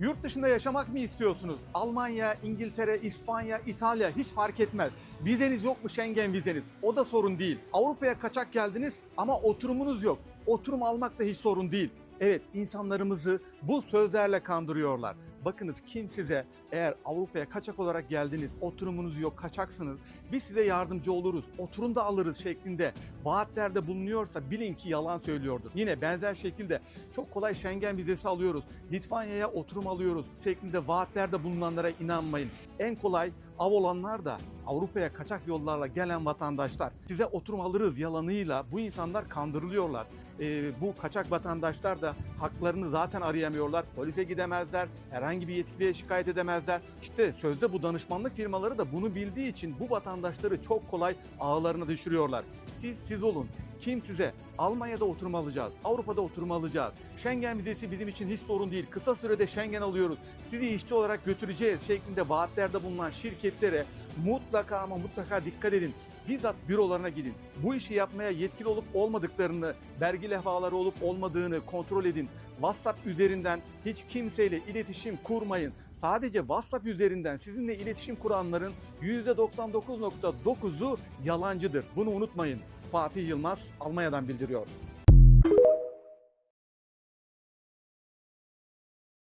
Yurt dışında yaşamak mı istiyorsunuz? Almanya, İngiltere, İspanya, İtalya hiç fark etmez. Vizeniz yok mu Schengen vizeniz? O da sorun değil. Avrupa'ya kaçak geldiniz ama oturumunuz yok. Oturum almak da hiç sorun değil. Evet insanlarımızı bu sözlerle kandırıyorlar. Bakınız kim size eğer Avrupa'ya kaçak olarak geldiniz, oturumunuz yok, kaçaksınız. Biz size yardımcı oluruz, oturum da alırız şeklinde vaatlerde bulunuyorsa bilin ki yalan söylüyordur. Yine benzer şekilde çok kolay Schengen vizesi alıyoruz, Litvanya'ya oturum alıyoruz şeklinde vaatlerde bulunanlara inanmayın. En kolay av olanlar da Avrupa'ya kaçak yollarla gelen vatandaşlar. Size oturum alırız yalanıyla bu insanlar kandırılıyorlar. Ee, bu kaçak vatandaşlar da haklarını zaten arayamıyorlar. Polise gidemezler, herhangi bir yetkiliye şikayet edemezler. İşte sözde bu danışmanlık firmaları da bunu bildiği için bu vatandaşları çok kolay ağlarına düşürüyorlar. Siz siz olun. Kim size Almanya'da oturum alacağız, Avrupa'da oturum alacağız. Schengen vizesi bizim için hiç sorun değil. Kısa sürede Schengen alıyoruz. Sizi işçi olarak götüreceğiz şeklinde vaatlerde bulunan şirketlere mutlaka ama mutlaka dikkat edin. Bizzat bürolarına gidin. Bu işi yapmaya yetkili olup olmadıklarını, vergi levhaları olup olmadığını kontrol edin. WhatsApp üzerinden hiç kimseyle iletişim kurmayın. Sadece WhatsApp üzerinden sizinle iletişim kuranların %99.9'u yalancıdır. Bunu unutmayın. Fatih Yılmaz Almanya'dan bildiriyor.